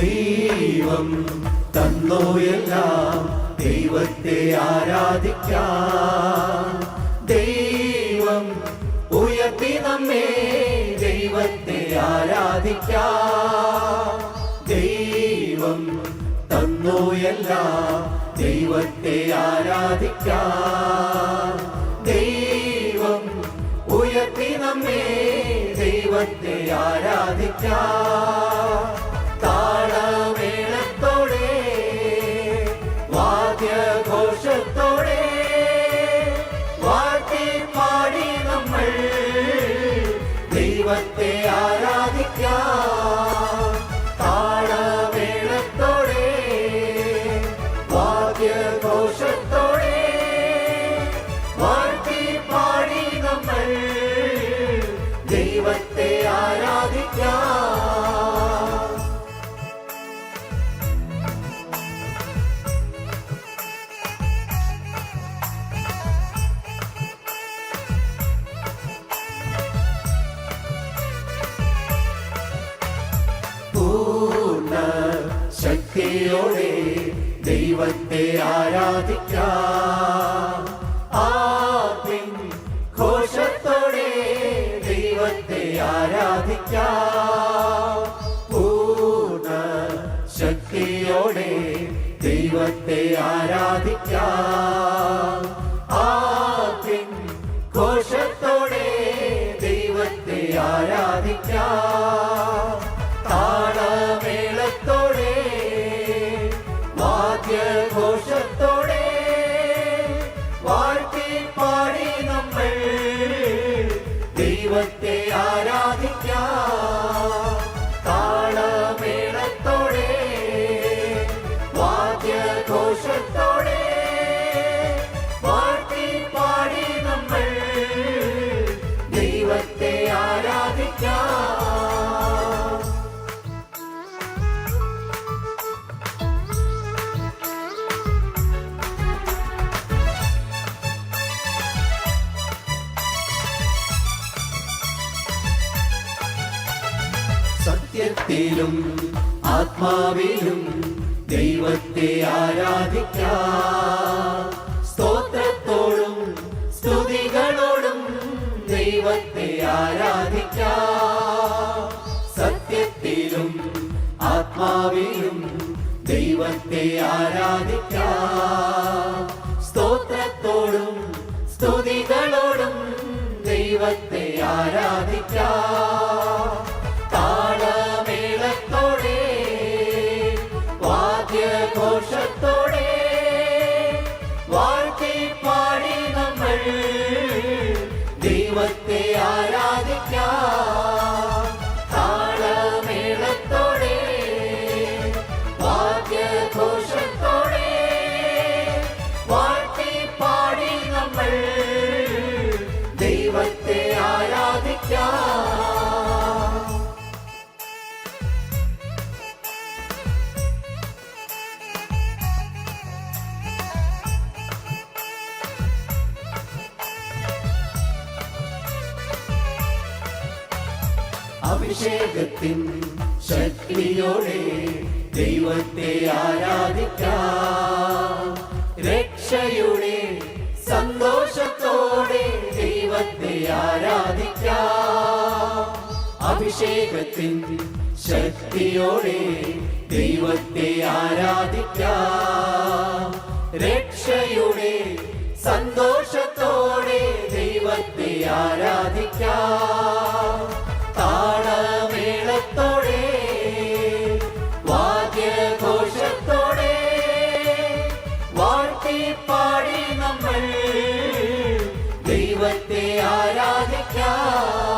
ദൈവം തന്നോ എല്ലാം ദൈവത്തെ ആരാധിക്കാം. ദൈവം ഉയർത്തി നമ്മെ ദൈവത്തെ ആരാധിക്കാം. ദൈവം തന്നോ എല്ലാം ദൈവത്തെ ആരാധിക്കാം. ദൈവം ഉയർത്തി നമ്മെ ദൈവത്തെ ആരാധിക്കാം. ദൈവത്തെ ആരാധിക്കാം. താളമേളത്തോടെ വാദ്യഘോഷത്തോടെ ശക്തിയോടെ ദൈവത്തെ ആരാധിക്കാം. ആദ്യം ഘോഷത്തോടെ ദൈവത്തെ ആരാധിക്കാം. പൂർണ ശക്തിയോടെ ദൈവത്തെ ആരാധിക്കാം. ദൈവത്തെ സത്യത്തിലും ആത്മാവിലും ദൈവത്തെ ആരാധിക്കാം. സ്തോത്രത്തോടും സ്തുതികളോടും ദൈവത്തെ ആരാധിക്കാം. സത്യത്തിലും ആത്മാവിലും ദൈവത്തെ ആരാധിക്കാം. ദൈവത്തെ ആരാധിക്കാം. അഭിഷേകത്തിൻ ശക്തിയോടെ ദൈവത്തെ ആരാധിക്കാം. രക്ഷയുടെ സന്തോഷത്തോടെ ദൈവത്തെ ആരാധിക്കാം. അഭിഷേകത്തിൻ ശക്തിയോടെ ദൈവത്തെ ആരാധിക്കാം. രക്ഷയുടെ സന്തോഷത്തോടെ Oh.